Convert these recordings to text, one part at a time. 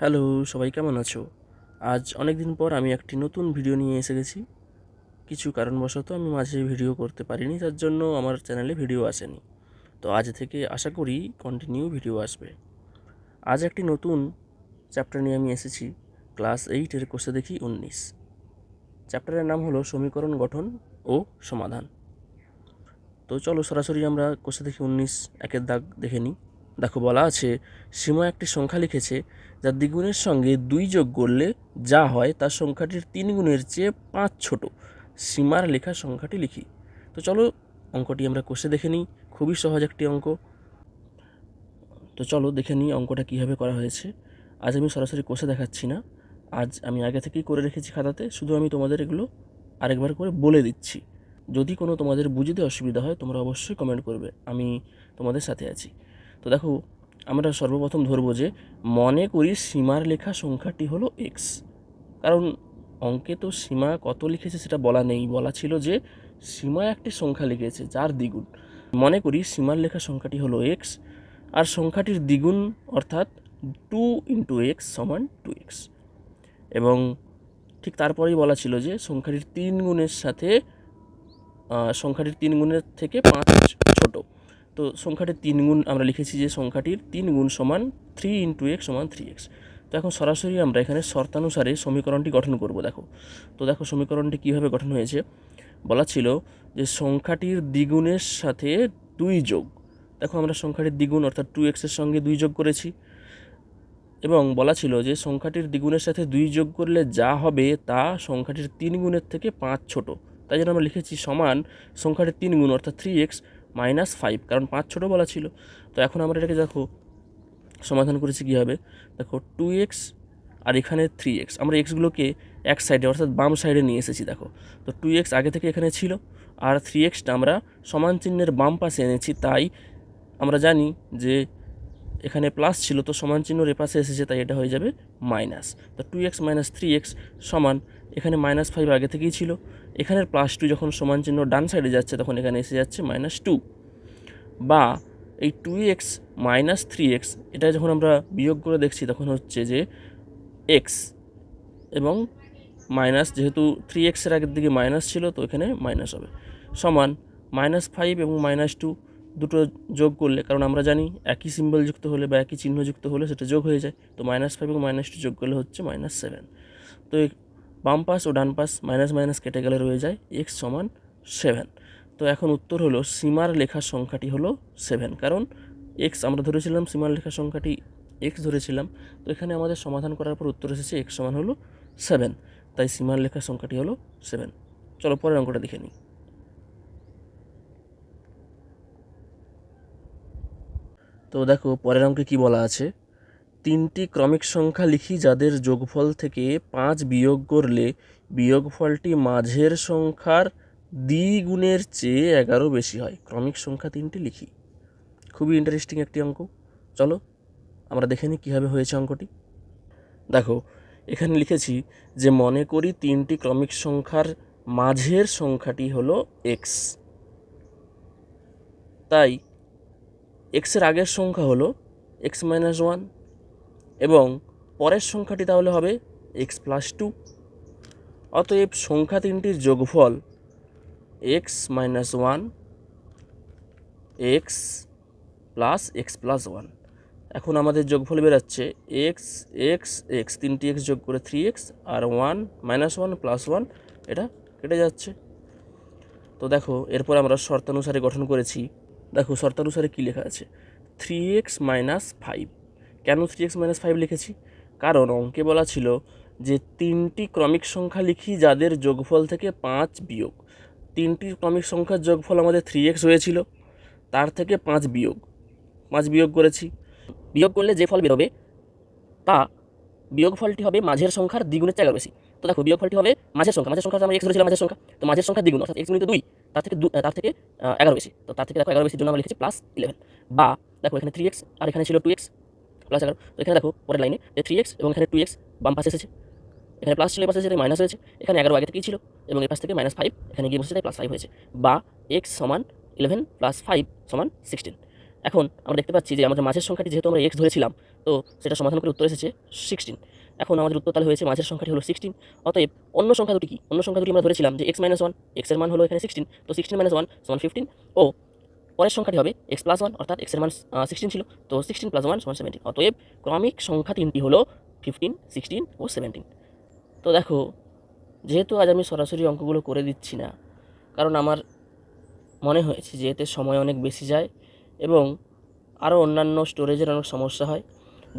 Hello, সবাই কেমন আছো? আজ অনেক দিন পর আমি একটি নতুন ভিডিও নিয়ে এসে গেছি। কিছু কারণবশত আমি মাঝে ভিডিও করতে পারিনি, তার জন্য আমার চ্যানেলে ভিডিও আসেনি। তো আজ থেকে আশা করি কন্টিনিউ ভিডিও আসবে। আজ একটি নতুন চ্যাপ্টার নিয়ে আমি এসেছি ক্লাস এইটের কোষে দেখি উনিশ। চ্যাপ্টারের নাম হলো সমীকরণ গঠন ও সমাধান। তো চলো সরাসরি আমরা কোষে দেখি উনিশ, একের দাগ দেখে নিই। দেখো বলা আছে, সীমা একটি সংখ্যা লিখেছে যা দ্বিগুণের সঙ্গে দুই যোগ করলে যা হয় তার সংখ্যাটির তিন গুণের চেয়ে পাঁচ ছোট। সীমার লেখা সংখ্যাটি লিখি। তো চলো অঙ্কটি আমরা কোষে দেখে নিই। খুবই সহজ একটি অঙ্ক। তো চলো দেখে নিই অঙ্কটা কীভাবে করা হয়েছে। আজ আমি সরাসরি কোষে দেখাচ্ছি না। আজ আমি আগে থেকেই করে রেখেছি খাতাতে। শুধু আমি তোমাদের এগুলো আরেকবার করে বলে দিচ্ছি। যদি কোনো তোমাদের বুঝতে অসুবিধা হয় তোমরা অবশ্যই কমেন্ট করবে। আমি তোমাদের সাথে আছি। তো দেখো, আমরা সর্বপ্রথম ধরবো যে মনে করি সীমার লেখা সংখ্যাটি হলো এক্স কারণ অঙ্কে তো সীমা কত লিখেছে সেটা বলা নেই, বলা ছিল যে সীমা একটি সংখ্যা লিখেছে, যার দ্বিগুণ। মনে করি সীমার লেখা সংখ্যাটি হলো এক্স আর সংখ্যাটির দ্বিগুণ অর্থাৎ টু ইন্টু এক্স সমান টু এক্স এবং ঠিক তারপরেই বলা ছিল যে সংখ্যাটির তিন গুণের সাথে সংখ্যাটির তিন গুণের থেকে পাঁচ ছোট। তো সংখ্যাটির তিন গুণ আমরা লিখেছি যে সংখ্যাটির তিন গুণ সমান থ্রি ইন্টু এক্স সমান থ্রি এক্স তো এখন সরাসরি আমরা এখানে শর্তানুসারে সমীকরণটি গঠন করব, দেখো। তো দেখো সমীকরণটি কীভাবে গঠন হয়েছে। বলা ছিল যে সংখ্যাটির দ্বিগুণের সাথে দুই যোগ। দেখো আমরা সংখ্যাটির দ্বিগুণ অর্থাৎ টু এক্সের সঙ্গে দুই যোগ করেছি। এবং বলা ছিল যে সংখ্যাটির দ্বিগুণের সাথে দুই যোগ করলে যা হবে তা সংখ্যাটির তিন গুণের থেকে পাঁচ ছোট। তাই জন্য আমরা লিখেছি সমান সংখ্যাটির তিন গুণ অর্থাৎ থ্রি এক্স মাইনাস ফাইভ, কারণ পাঁচ ছোটো বলা ছিল। তো এখন আমরা এটাকে দেখো, সমাধান করেছি কীভাবে? দেখো টু এক্স আর এখানে থ্রি এক্স আমরা এক্সগুলোকে এক সাইডে অর্থাৎ বাম সাইডে নিয়ে এসেছি, দেখো। তো টু এক্স আগে থেকে এখানে ছিল, আর থ্রি এক্সটা আমরা সমান চিহ্নের বাম পাশে এনেছি। তাই আমরা জানি যে এখানে প্লাস ছিল, তো সমান চিহ্ন এপাশে এসেছে, তাই এটা হয়ে যাবে মাইনাস তো two x minus three x সমান, এখানে মাইনাস ফাইভ আগে থেকেই ছিল। এখানের প্লাস টু যখন সমান চিহ্ন ডান সাইডে যাচ্ছে, তখন এখানে এসে যাচ্ছে মাইনাস টু বা এই two x minus three x এটা যখন আমরা বিয়োগ করে দেখছি, তখন হচ্ছে যে এক্স এবং মাইনাস যেহেতু থ্রি এক্সের আগের দিকে মাইনাস ছিল, তো এখানে মাইনাস হবে। সমান মাইনাস ফাইভ এবং মাইনাস টু দুটো যোগ করলে, কারণ আমরা জানি একই সিম্বল যুক্ত হলে বা একই চিহ্ন যুক্ত হলে সেটা যোগ হয়ে যায়। তো মাইনাস ফাইভ এবং মাইনাস টু যোগ করলে হচ্ছে মাইনাস সেভেন তো বাম পাশ ও ডান পাশ মাইনাস মাইনাস কেটে গেলে রয়ে যায় এক্স সমান সেভেন তো এখন উত্তর হলো সীমার লেখার সংখ্যাটি হলো সেভেন কারণ এক্স আমরা ধরেছিলাম, সীমার লেখার সংখ্যাটি এক্স ধরেছিলাম। তো এখানে আমাদের সমাধান করার পর উত্তর এসেছে এক্স সমান হলো সেভেন তাই সীমার লেখার সংখ্যাটি হলো সেভেন চলো পরের অঙ্কটা দেখে নিই। তো দেখো, পরের অঙ্কে কি বলা আছে? তিনটি ক্রমিক সংখ্যা লিখি যাদের যোগফল থেকে পাঁচ বিয়োগ করলে বিয়োগফলটি মাঝের সংখ্যার দ্বিগুণের চেয়ে এগারো বেশি হয়। ক্রমিক সংখ্যা তিনটি লিখি। খুবই ইন্টারেস্টিং একটি অঙ্ক। চলো, আমরা দেখে নিই কীভাবে হয়েছে অঙ্কটি। দেখো, এখানে লিখেছি যে মনে করি তিনটি ক্রমিক সংখ্যার মাঝের সংখ্যাটি হলো এক্স তাই এক্সের আগের সংখ্যা হলো এক্স মাইনাস ওয়ান এবং পরের সংখ্যাটি তাহলে হবে এক্স প্লাস টু অতএব সংখ্যা তিনটির যোগফল x minus one x plus x plus one এখন আমাদের যোগফল বেরাচ্ছে এক্স এক্স এক্স তিনটি এক্স যোগ করে থ্রি এক্স আর one minus one plus one এটা কেটে যাচ্ছে। তো দেখো, এরপর আমরা শর্তানুসারে গঠন করেছি। দেখো, শর্তানুসারে কী লেখা আছে? থ্রি এক্স মাইনাস ফাইভ কেন থ্রি এক্স মাইনাস ফাইভ লিখেছি? কারণ অঙ্কে বলা ছিল যে তিনটি ক্রমিক সংখ্যা লিখি যাদের যোগফল থেকে পাঁচ বিয়োগ। তিনটি ক্রমিক সংখ্যার যোগফল আমাদের থ্রি এক্স হয়েছিল, তার থেকে পাঁচ বিয়োগ। পাঁচ বিয়োগ করেছি। বিয়োগ করলে যে ফল বেরোবে, তা বিয়োগফলটি হবে মাঝের সংখ্যার দ্বিগুণের এগারো বেশি। তো দেখো, বিয়োগফলটি হবে মাঝের সংখ্যা। মাঝের সংখ্যা আমরা এক্স ধরেছিলাম মাঝের সংখ্যা। তো মাঝের সংখ্যা দ্বিগুণ, অর্থাৎ এক্স গুণিত দুই, তার থেকে তার থেকে এগারো বেশি। তো তার থেকে দেখো এগারো বেশির জন্য আমরা লিখেছি প্লাস ইলেভেন বা দেখো, এখানে থ্রি এক্স আর এখানে ছিল টু এক্স প্লাস এগারো তো এখানে দেখো, পরের লাইনে যে থ্রি এক্স এবং এখানে টু এক্স বাম পাশে এসেছে। এখানে প্লাস ছিল এ পাশে এসেছে মাইনাস হয়েছে এখানে এগারো আগে থেকেই ছিল এবং এই পাশ থেকে মাইনাস ফাইভ এখানে গিয়ে বসেছে, তাই প্লাস ফাইভ হয়েছে। বা এক্স সমান ইলেভেন প্লাস ফাইভ সমান সিক্সটিন এখন আমরা দেখতে পাচ্ছি যে আমাদের মাঝের সংখ্যাটি যেহেতু আমরা এক্স ধরেছিলাম, তো সেটা সমাধান করে উত্তর এসেছে সিক্সটিন এখন আমাদের উত্তর তাহলে হয়েছে মাঝের সংখ্যাটি হলো সিক্সটিন অতএব অন্য সংখ্যা দুটি কি? অন্য সংখ্যা দুটি আমরা ধরেছিলাম যে এক্স মাইনাস ওয়ান এক্সের মান হলো এখানে সিক্সটিন তো সিক্সটিন মাইনাস ওয়ান সমান ফিফটিন ও পরের সংখ্যাটি হবে এক্স প্লাস ওয়ান অর্থাৎ এক্সের মান সিক্সটিন ছিল। তো সিক্সটিন প্লাস ওয়ান সমান সেভেন্টিন অতএব ক্রমিক সংখ্যা তিনটি হলো ফিফটিন সিক্সটিন ও সেভেন্টিন তো দেখো, যেহেতু আজ আমি সরাসরি অঙ্কগুলো করে দিচ্ছি না, কারণ আমার মনে হয়েছে যে এতে সময় অনেক বেশি যায় এবং আরও অন্যান্য স্টোরেজের অনেক সমস্যা হয়,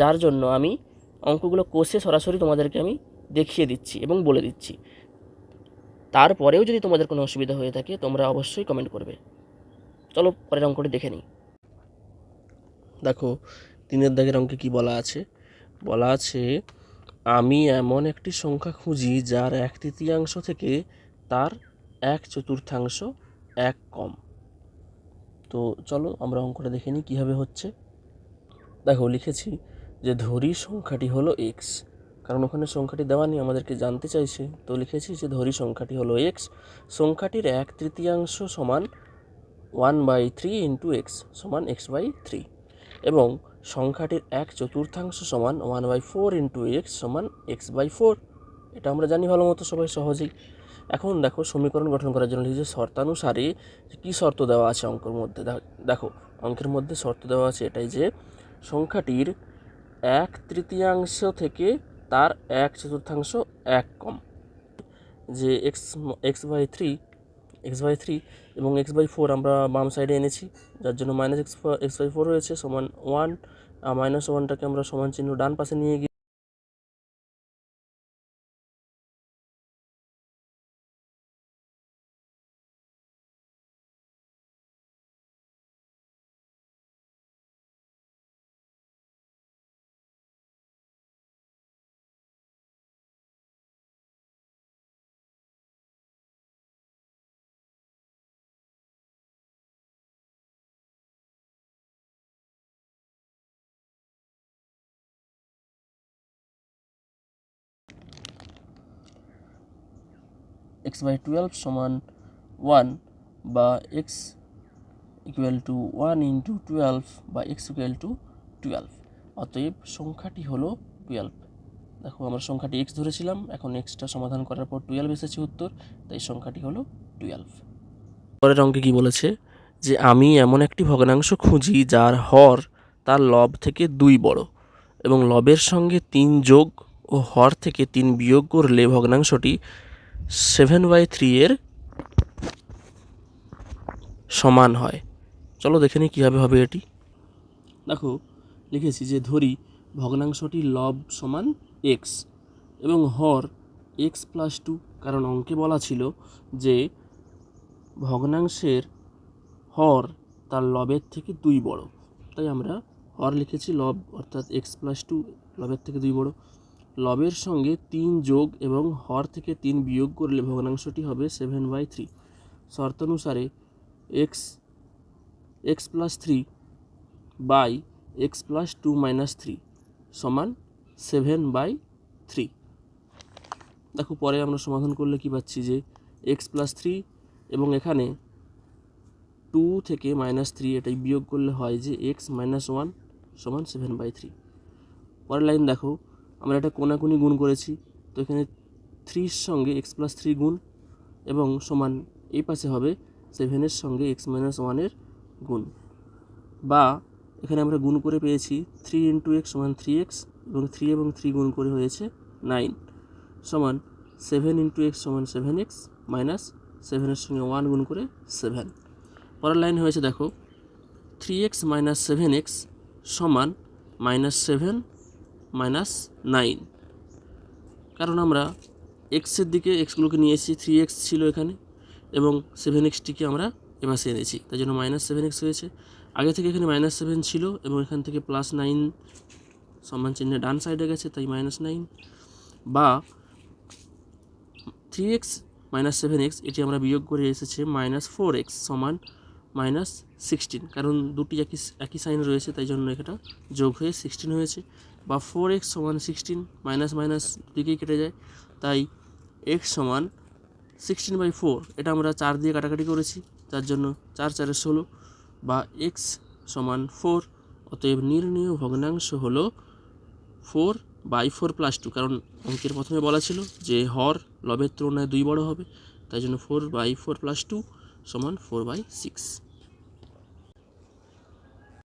যার জন্য আমি অঙ্কগুলো কষে সরাসরি তোমাদেরকে আমি দেখিয়ে দিচ্ছি এবং বলে দিচ্ছি। তারপরেও যদি তোমাদের কোনো অসুবিধা হয়ে থাকে, তোমরা অবশ্যই কমেন্ট করবে। চলো পরের অঙ্কটি দেখে নিই। দেখো, তিনের দাগের অঙ্কে কি বলা আছে? বলা আছে, আমি এমন একটি সংখ্যা খুঁজি যার এক তৃতীয়াংশ থেকে তার এক চতুর্থাংশ এক কম। তো চলো আমরা অঙ্কটা দেখে নিই কীভাবে হচ্ছে। দেখো, লিখেছি যে ধরি সংখ্যাটি হলো এক্স কারণ ওখানে সংখ্যাটি দেওয়া নেই, আমাদেরকে জানতে চাইছে। তো লিখেছি যে ধরি সংখ্যাটি হলো এক্স সংখ্যাটির এক তৃতীয়াংশ সমান one by three into x সমান এক্স বাই থ্রি এবং সংখ্যাটির এক চতুর্থাংশ সমান one by four into x সমান এক্স বাই ফোর। এটা আমরা জানি ভালো মতো সবাই সহজেই। এখন দেখো সমীকরণ গঠন করার জন্য লিখেছে শর্তানুসারে কী শর্ত দেওয়া আছে অঙ্কের মধ্যে? দেখো, অঙ্কের মধ্যে শর্ত দেওয়া আছে এটাই যে সংখ্যাটির এক তৃতীয়াংশ থেকে তার এক চতুর্থাংশ এক কম। যে x x by three x by three এবং এক্স বাই ফোর আমরা বাম সাইডে এনেছি। যার জন্য minus x x by four হয়েছে সমান ওয়ান মাইনাস ওয়ানটাকে আমরা সমান চিহ্ন ডান পাশে নিয়ে গিয়ে এক্স বাই টুয়েলভ সমান ওয়ান বা x equal to one into twelve বা এক্স ইকুয়াল টু টুয়েলভ অতএব সংখ্যাটি হলো টুয়েলভ দেখো আমরা সংখ্যাটি এক্স ধরেছিলাম, এখন এক্সটা সমাধান করার পর টুয়েলভ এসেছে উত্তর, তাই সংখ্যাটি হলো টুয়েলভ পরের অঙ্কে কি বলেছে? যে আমি এমন একটি ভগ্নাংশ খুঁজি যার হর তার লব থেকে দুই বড়, এবং লবের সঙ্গে তিন যোগ ও হর থেকে তিন বিয়োগ করলে ভগ্নাংশটি সেভেন বাই থ্রি এর সমান হয়। চলো দেখে নিই কীভাবে হবে এটি। দেখো, লিখেছি যে ধরি ভগ্নাংশটি লব সমান এক্স এবং হর এক্স প্লাস টু কারণ অঙ্কে বলা ছিল যে ভগ্নাংশের হর তার লবের থেকে দুই বড়। তাই আমরা হর লিখেছি লব, অর্থাৎ এক্স প্লাস টু লবের থেকে দুই বড়। লবের সঙ্গে তিন যোগ এবং হর থেকে তিন বিয়োগ করলে ভগ্নাংশটি হবে seven by three শর্তানুসারে x x plus three by x plus two minus three সমান সেভেন বাই থ্রি দেখো, পরে আমরা সমাধান করলে কি পাচ্ছি যে এক্স প্লাস থ্রি এবং এখানে টু থেকে মাইনাস থ্রি এটাই বিয়োগ করলে হয় যে এক্স মাইনাস ওয়ান সমান সেভেন বাই থ্রি পরের লাইন দেখো আমরা এটা কোনাকুনি গুণ করেছি। তো এখানে থ্রির সঙ্গে এক্স প্লাস থ্রি গুণ এবং সমান এই পাশে হবে সেভেনের সঙ্গে এক্স মাইনাস ওয়ানের গুণ। বা এখানে আমরা গুণ করে পেয়েছি থ্রি ইন্টু এক্স সমান থ্রি এক্স এবং থ্রি এবং থ্রি গুণ করে হয়েছে নাইন সমান সেভেন ইন্টু এক্স সমান সেভেন এক্স মাইনাস সেভেনের সঙ্গে ওয়ান গুণ করে সেভেন পরের লাইন হয়েছে দেখো three x minus seven x সমান মাইনাস সেভেন মাইনাস নাইন কারণ আমরা এক্সের দিকে এক্সগুলোকে নিয়ে এসেছি থ্রি এক্স ছিল এখানে, এবং সেভেন এক্সটিকে আমরা এপাশে এনেছি তাই জন্য মাইনাস সেভেন এক্স হয়েছে। আগে থেকে এখানে মাইনাস সেভেন ছিল, এবং এখান থেকে প্লাস নাইন সমান চিহ্নে ডান সাইডে গেছে, তাই মাইনাস নাইন বা three x minus seven x এটি আমরা বিয়োগ করে এসেছে মাইনাস ফোর এক্স সমান মাইনাস সিক্সটিন, কারণ দুটি একই একই সাইন রয়েছে, তাই জন্য এটা যোগ হয়ে সিক্সটিন হয়েছে। বা ফোর এক্স সমান সিক্সটিন মাইনাস মাইনাস দিকেই কেটে যায়। তাই এক্স সমান সিক্সটিন বাই ফোর এটা আমরা চার দিয়ে কাটাকাটি করেছি যার জন্য চার চারের ষোলো। বা এক্স সমান ফোর অতএব নির্ণীয় ভগ্নাংশ হলো four by four plus two কারণ অঙ্কের প্রথমে বলা ছিল যে হর লবের তুলনায় দুই বড় হবে, তাই জন্য four by four plus two সমান ফোর বাই সিক্স